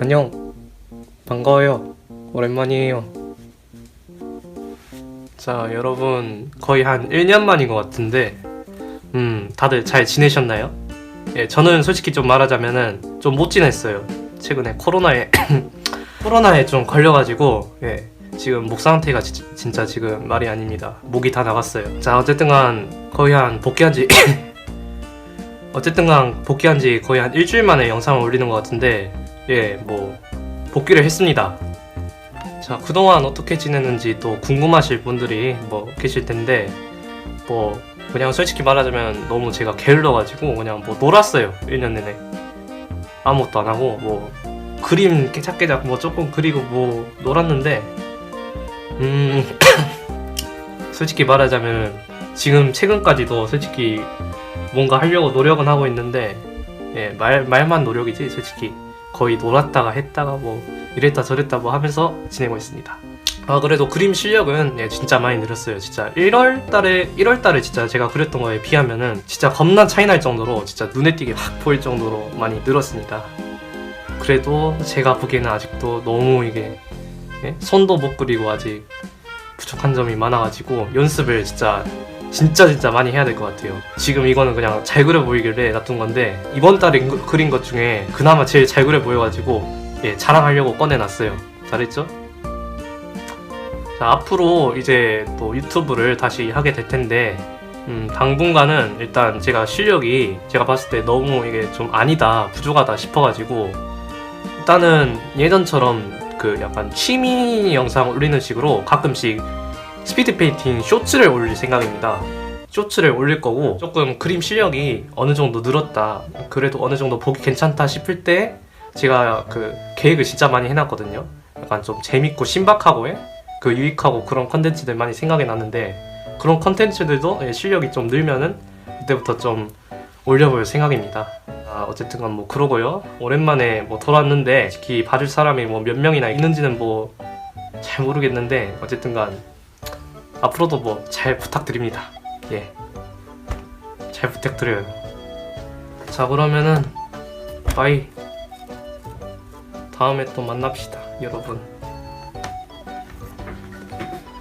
안녕. 반가워요. 오랜만이에요. 자, 여러분, 거의 한 1년 만인 것 같은데, 음, 다들 잘 지내셨나요? 예, 저는 솔직히 좀 말하자면은 좀 못 지냈어요. 최근에 코로나에, 코로나에 좀 걸려가지고, 예, 지금 목 상태가 지- 진짜 지금 말이 아닙니다. 목이 다 나갔어요. 자, 어쨌든 간 거의 한 복귀한 지, 어쨌든 간 복귀한 지 거의 한 일주일 만에 영상을 올리는 것 같은데, 예, 뭐, 복귀를 했습니다. 자, 그동안 어떻게 지냈는지 또 궁금하실 분들이 뭐 계실 텐데, 뭐, 그냥 솔직히 말하자면 너무 제가 게을러가지고 그냥 뭐 놀았어요. 1년 내내. 아무것도 안 하고, 뭐, 그림 깨작깨작 뭐 조금 그리고 뭐 놀았는데, 음, 솔직히 말하자면 지금 최근까지도 솔직히 뭔가 하려고 노력은 하고 있는데, 예, 말, 말만 노력이지, 솔직히. 거의 놀았다가 했다가 뭐 이랬다 저랬다 뭐 하면서 지내고 있습니다. 아 그래도 그림 실력은 예, 진짜 많이 늘었어요. 진짜 1월 달에 1월 달에 진짜 제가 그렸던 거에 비하면은 진짜 겁나 차이 날 정도로 진짜 눈에 띄게 확 보일 정도로 많이 늘었으니까 그래도 제가 보기에는 아직도 너무 이게 예? 손도 못 그리고 아직 부족한 점이 많아가지고 연습을 진짜 진짜 진짜 많이 해야 될 것 같아요. 지금 이거는 그냥 잘 그려 보이길래 놔둔 건데 이번 달에 그- 그린 것 중에 그나마 제일 잘 그려 보여가지고 예, 자랑하려고 꺼내놨어요. 잘했죠? 자 앞으로 이제 또 유튜브를 다시 하게 될 텐데 음, 당분간은 일단 제가 실력이 제가 봤을 때 너무 이게 좀 아니다 부족하다 싶어가지고 일단은 예전처럼 그 약간 취미 영상 올리는 식으로 가끔씩 스피드 페인팅 쇼츠를 올릴 생각입니다. 쇼츠를 올릴 거고 조금 그림 실력이 어느 정도 늘었다. 그래도 어느 정도 보기 괜찮다 싶을 때 제가 그 계획을 진짜 많이 해놨거든요. 약간 좀 재밌고 신박하고에 그 유익하고 그런 컨텐츠들 많이 생각이 나는데 그런 컨텐츠들도 예, 실력이 좀 늘면은 그때부터 좀 올려볼 생각입니다. 아, 어쨌든간 뭐 그러고요. 오랜만에 뭐 돌아왔는데 특히 봐줄 사람이 뭐 몇 명이나 있는지는 뭐 잘 모르겠는데 어쨌든간 앞으로도 뭐 잘 부탁드립니다. 예. 잘 부탁드려요. 자, 그러면은 바이. 다음에 또 만납시다, 여러분.